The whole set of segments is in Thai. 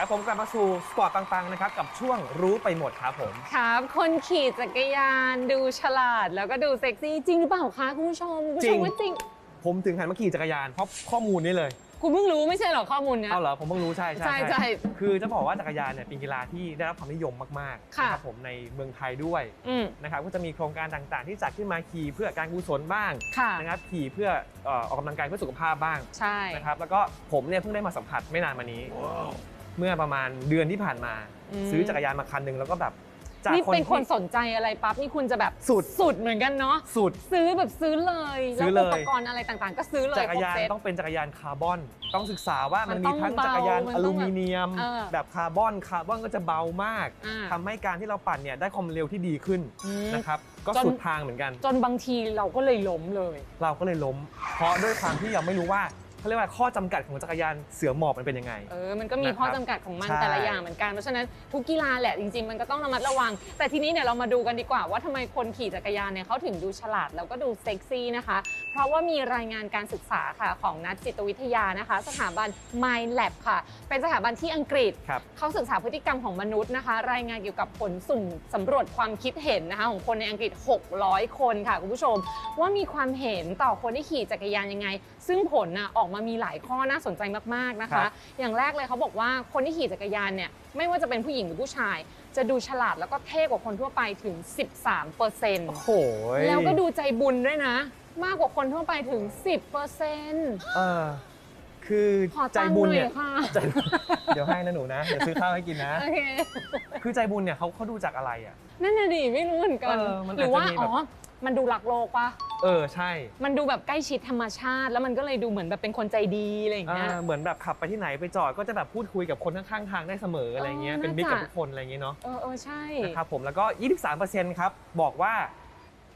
ครับผมกลับมาสู่สปอร์ตปังๆนะครับกับช่วงรู้ไปหมดครับผม ครับคนขี่จักรยานดูฉลาดแล้วก็ดูเซ็กซี่จริงหรือเปล่าคะคุณผู้ชมคุณผู้ชจริมงว่าจริง ผมถึงหันมาขี่จักรยานเพราะข้อมูลนี้เลย คุณเพิ่งรู้ไม่ใช่เหรอข้อมูลเนี้ย เอาเหรอ ผมเพิ่งรู้ใช่ใช่ใช่คือจะบอกว่าจักรยานเนี่ยเป็นกีฬาที่ได้รับความนิยมมากๆค่ะ นะครับผมในเมืองไทยด้วยอืมนะครับก็จะมีโครงการต่างๆ ที่จัดขึ้นมาขี่เพื่อการกุศลบ้างค่ะนะครับขี่เพื่อเอ่อออกกำลังกายเพื่อสุขภาพบ้างใช่ นะครับแล้วก็ผมเนี่ยเพิ่งได้มาสัมผัสไม่นานมานี้ เมื่อประมาณเดือนที่ผ่านมาซื้อจักรยานมาคันหนึ่งแล้วก็แบบจากนี่คนเป็นคนที่ สนใจอะไรปั๊บนี่คุณจะแบบสุด สุดเหมือนกันเนาะสุด ซื้อแบบซื้อเลยซื้อแล้วเลย อุปกรณ์อะไรต่างๆ ก็ซื้อเลยจักรยานคบเซ็ต ต้องเป็นจักรยานคาร์บอน ต้องศึกษาว่ามันมันมีต้องทั้งเบาจักรยานมันอต้องลูมิเนียม เออแบบคาร์บอนคาร์บอนก็จะเบามากอ่าทำให้การที่เราปั่นเนี่ยได้ความเร็วที่ดีขึ้นอืมนะครับก็จน สุดทางเหมือนกัน จนบางทีเราก็เลยล้มเลย เราก็เลยล้ม เพราะด้วยความที่เราไม่รู้ว่า เขาเรียกว่าข้อจำกัดของจักรยานเสือหมอบมันเป็นยังไง เออ มันก็มีนะครับข้อจำกัดของมันใช่ แต่ละอย่างเหมือนกัน เพราะฉะนั้นทุกกีฬาแหละจริงๆ มันก็ต้องระมัดระวัง แต่ทีนี้เนี่ยเรามาดูกันดีกว่าว่าทำไมคนขี่จักรยานเนี่ยเขาถึงดูฉลาดแล้วก็ดูเซ็กซี่นะคะ เพราะว่ามีรายงานการศึกษาค่ะของนักจิตวิทยานะคะ สถาบัน Mind Lab ค่ะ เป็นสถาบันที่อังกฤษ ครับ เขาศึกษาพฤติกรรมของมนุษย์นะคะ รายงานเกี่ยวกับผลสุ่มสำรวจความคิดเห็นนะคะ ของคนในอังกฤษ 600 คนค่ะคุณผู้ชม ว่ามีความเห็นต่อคนที่ขี่จักรยานยังไง ซึ่งผลน่ะออกมามีหลายข้อน่าสนใจมากๆนะครัคะบอย่างแรกเลยเขาบอกว่าคนที่ขี่จักรยานเนี่ยไม่ว่าจะเป็นผู้หญิงหรือผู้ชาย จะดูฉลาดแล้วก็เท่กว่าคนทั่วไปถึง 13เปอร์เซ็นต์โอ้โหแล้วก็ดูใจบุญด้วยนะ มากกว่าคนทั่วไปถึง 10เปอร์เซ็นต์เออคือขอใจตังค์บุญหน่เนี่อยยค่ะใจเดี๋ยวให้นะหนูนะเดี๋ยวซื้อข้าวให้กินนะโอเคคือใจบุญเนี่ยเขาเขาดูจากอะไรอะนั่นน่ะดิไม่รู้เหมือนกันเออมันหรือว่าอาจจะมีแบบอ๋อ มันดูรักโลกปะเออใช่มันดูแบบใกล้ชิดธรรมชาติ แล้วมันก็เลยดูเหมือนแบบเป็นคนใจดีอะไรอย่างเงี้ย อ่าเหมือนแบบขับไปที่ไหนไปจอดก็จะแบบพูดคุยกับคนข้างๆทางได้เสมออะไรเงี้ยเออเป็นมิตรกับน่าจะทุกคนอะไรเงี้ยเนาะเออเออใช่ นะครับผมแล้วก็ 23%ครับบอกว่า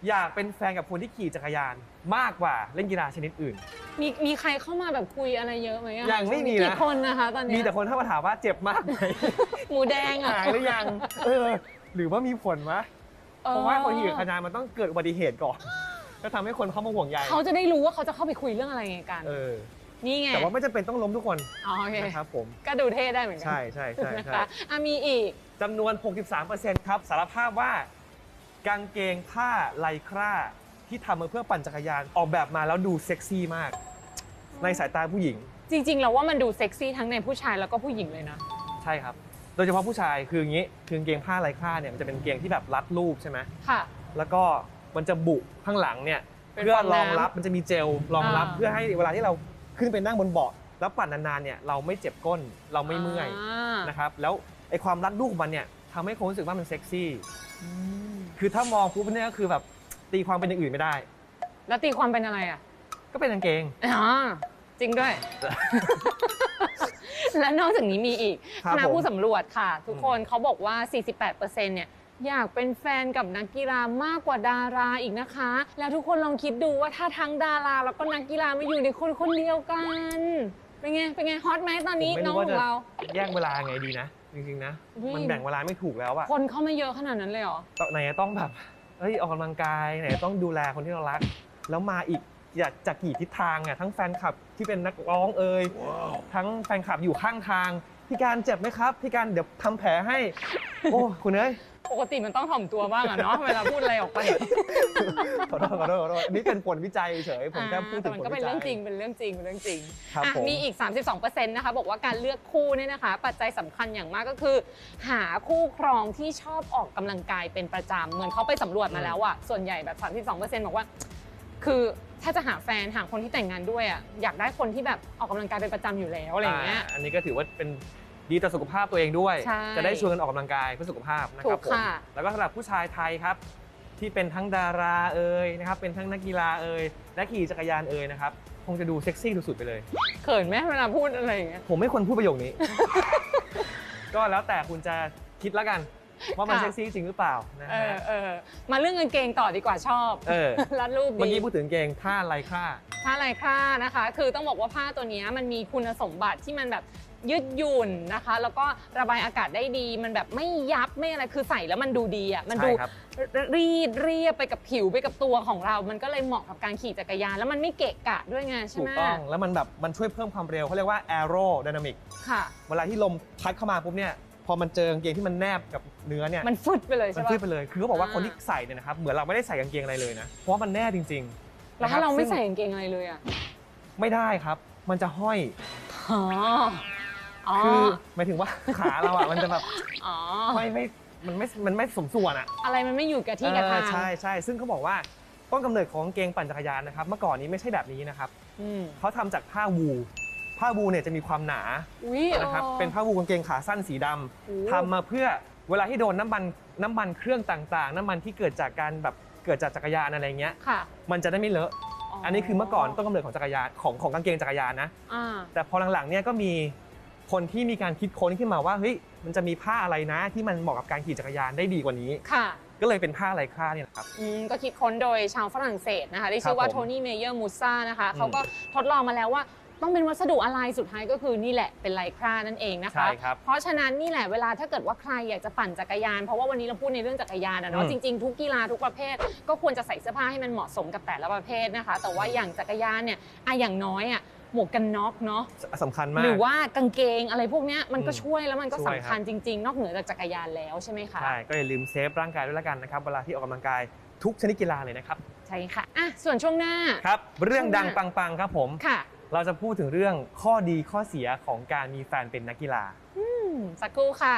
อยากเป็นแฟนกับคนที่ขี่จักรยานมากกว่าเล่นกีฬาชนิดอื่น มีมีใครเข้ามาแบบคุยอะไรเยอะไหมอะยังไม่มีนะ กี่คนนะคะตอนเนี้ยมีแต่คนเข้ามาถามว่าเจ็บมากไหม หมูแดงอะหายหรือยัง เออ หรือว่ามีผลมะ เพราะว่าคนขี่จักรยานมันต้องเกิดอุบัติเหตุก่อน ก็ทำให้คนเข้ามาห่วงใยเขาจะได้รู้ว่าเขาจะเข้าไปคุยเรื่องอะไรกัน เออ นี่ไงแต่ว่าไม่จำเป็นต้องล้มทุกคนอ๋อโอเคนะครับผม ก็ดูเท่ได้เหมือนกัใช่ใช่ใช่นะใช่คะอะมีอีก จำนวน 63%ครับ สารภาพว่า กางเกงผ้าไลคราที่ทำมาเพื่อปั่นจักรยานออกแบบมาแล้วดูเซ็กซี่มาก ในสายตาผู้หญิงจริงๆเราว่ามันดูเซ็กซี่ทั้งในผู้ชายแล้วก็ผู้หญิงเลยนะ ใช่ครับ โดยเฉพาะผู้ชายคืออย่างนี้คือกางเกงผ้าไลคราเนี่ยมันจะเป็นกางเกงที่แบบรัดรูปใช่ไหมค่ะ แล้วก็มันจะบุข้างหลังเนี่ยเป็นเพื่อฟองน้ำรองรับมันจะมีเจลรองรับอ่า เพื่อให้เวลาที่เราขึ้นไปนั่งบนเบาะแล้วปั่นนานๆเนี่ยเราไม่เจ็บก้นเราไม่เมื่อยานะครับแล้วไอความรัดรูปของมันเนี่ยทำให้คนรู้สึกว่ามันเซ็กซี่ อืมคือถ้ามองปุ๊บเนี่ยก็คือแบบตีความเป็นอย่างอื่นไม่ได้ แล้วตีความเป็นอะไรอะก็เป็นกางเกง อ๋อจริงด้วย และนอกจากนี้มีอีกครัคบณะผม ผู้สำรวจค่ะ ทุกคนเขาบอกว่า 48%เนี่ยอยากเป็นแฟนกับนักกีฬามากกว่าดาราอีกนะคะ แล้วทุกคนลองคิดดูว่าถ้าทั้งดาราแล้วก็นักกีฬามาอยู่ในคนคนเดียวกัน เป็นไง เป็นไงฮอตไหมตอนนี้ผมไม่น้องรู้ขว่าองจะเรา แยกเวลาไงดีนะ จริงๆนะ วิ่ง มันแบ่งเวลาไม่ถูกแล้วอะคนเข้ามาเยอะขนาดนั้นเลยเหรอ ตอนไหนจะต้องแบบเฮ้ยออกกำลังกายไหนจะต้องดูแลคนที่เรารัก แล้วมาอีก อยากจากกี่ทิศทางอะทั้งแฟนคลับที่เป็นนักร้องเอ่ยทั้งแฟนคลับอยู่ข้างทาง พี่การเจ็บไหมครับ พี่การเดี๋ยวทำแผลให้ โอ้คุณเอ้ย ปกติมันต้องถ่อมตัวบ้างอะเนาะ เวลาพูดอะไรออกไปขอโทษขอโทษขอโทษอันนี้เป็นผลวิจัยเฉยผมแค่พูดถึแต่งมันผลก็วิเป็นจัเรื่องจริยงเป็นเรื่องจริงเป็นเรื่องจริงครับอะผม มีอีก 32%นะคะบอกว่าการเลือกคู่เนี่ยนะคะ ปัจจัยสำคัญอย่างมากก็คือ หาคู่ครองที่ชอบออกกำลังกายเป็นประจำเหมือนเขาไปสำรวจมาแล้วอะส่วนใหญ่แบบ 32%บอกว่า คือถ้าจะหาแฟนหาคนที่แต่งงานด้วยอะอยากได้คนที่แบบออกกำลังกายเป็นประจำอยู่แล้วอะไรอย่างเงี้ยอ่าอันนี้ก็ถือว่าเป็นดีต่อสุขภาพตัวเองด้วย ใช่จะได้ชวนกันออกกำลังกายเพื่อสุขภาพนะคถูรับกผมค่ะ แล้วก็สำหรับผู้ชายไทยครับ ที่เป็นทั้งดาราเอ่ยนะครับเป็นทั้งนักกีฬาเอ่ยและขี่จักรยานเอ่ยนะครับคงจะดูเซ็กซี่สุดๆไปเลย เขินไหมเวลาพูดอะไรอย่างเงี้ย ผมไม่ควรพูดประโยคนี้ ก็แล้วแต่คุณจะคิดแล้วกัน ว่ามันค่ะเซ็กซี่จริงหรือเปล่านะเออฮะเออมาเรื่องกางเกงต่อดีกว่าชอบเออ รัดรูปดี เมื่อกี้พูดถึงเกงท่าไรค่า ผ้าลายคร่านะคะ คือต้องบอกว่าผ้าตัวเนี้ยมันมีคุณสมบัติที่มันแบบยืดหยุ่นนะคะ แล้วก็ระบายอากาศได้ดี มันแบบไม่ยับไม่อะไร คือใส่แล้วมันดูดีอะ มันดูใช่ครับ รีดเรียบไปกับผิวไปกับตัวของเรา มันก็เลยเหมาะกับการขี่จักรยาน แล้วมันไม่เกะกะด้วยไงใช่ถูไหมกต้องแล้วมันแบบมันช่วยเพิ่มความเร็วเขาเรียกว่า aerodynamic ค่ะ เวลาที่ลมพัดเข้ามาปุ๊บเนี่ย พอมันเจอกางเกงที่มันแนบกับเนื้อเนี่ยมันฟึดไปเลยมัใช่นปะ ขึ้นไปเลย คือเขาบอกว่าอ่า คนที่ใส่เนี่ยนะครับ เหมือนเราไม่ได้ใส่กางเกงอะไรเลยนะ เพราะว่ามันแน่จริงๆแล้วนะคถ้าบเราไม่ซึ่งใส่กางเกงอะไรเลยอะไม่ได้ครับ มันจะห้อย อ๋ออ๋อคือหมายถึงว่า ขาเราอะ มันจะแบบอ๋อไม่ไม่ มันไม่ มันไม่สมส่วนอะอะไรมันไม่อยู่กับที่กับทางเออใช่ใช่ ซึ่งเขาบอกว่าต้นกำเนิดของกางเกงปั่นจักรยานนะครับ เมื่อก่อนนี้ไม่ใช่แบบนี้นะครับ อืมเขาทำจากผ้าวูล ผ้าวูลเนี่ยจะมีความหนาอุ้ยนะครับออเป็นผ้าวูลกางเกงขาสั้นสีดำโอ้ ทำมาเพื่อเวลาที่โดนน้ำมันน้ำมันเครื่องต่างๆ น้ำมันที่เกิดจากการแบบเกิดจากจักรยานอะไรเงี้ยค่ะมันจะได้ไม่เลอะ อันนี้คือเมื่อก่อนต้นกำเนิดของจักรยานของของกางเกงจักรยานนะ อ่าแต่พอหลังๆเนี่ยก็มีคนที่มีการคิดค้นขึ้นมาว่าเฮ้ยมันจะมีผ้าอะไรนะ ที่มันเหมาะกับการขี่จักรยานได้ดีกว่านี้ ค่ะก็เลยเป็นผ้าลายคร่าเนี่ยนะครับ อืมก็คิดค้นโดยชาวฝรั่งเศสนะคะที่ชื่อว่าครับโทผมนี่เมเยอร์มูซ่านะคะอืมเขาก็ทดลองมาแล้วว่า ต้องเป็นวัสดุอะไรสุดท้ายก็คือนี่แหละเป็นไลครานั่นเองนะคะ ใช่ครับเพราะฉะนั้นนี่แหละเวลาถ้าเกิดว่าใครอยากจะปั่นจักรยาน เพราะว่าวันนี้เราพูดในเรื่องจักรยานอะเนาะอืม จริงๆทุกกีฬาทุกประเภท ก็ควรจะใส่เสื้อผ้าให้มันเหมาะสมกับแต่ละประเภทนะคะ แต่ว่าอย่างจักรยานเนี่ยอะอย่างน้อยอะหมวกกันน็อกเนาะ สำคัญมากหรือว่ากางเกงอะไรพวกเนี้ยมันก็อืมช่วยแล้วมันก็ช่สำวยครับ คัญจริง ๆ นอกเหนือจากจักรยานแล้วใช่ไหมคะ ใช่ก็อย่าลืมเซฟร่างกายด้วยละกันนะครับเวลาที่ออกกำลังกายทุกชนิดกีฬาเลยนะครับใช่ค่ะอะส่วนช่วงหน้า ครับ เรื่องดังช่วงหน้าปังๆครับผม ค่ะ เราจะพูดถึงเรื่องข้อดีข้อเสียของการมีแฟนเป็นนักกีฬา อืมสักครู่ค่ะ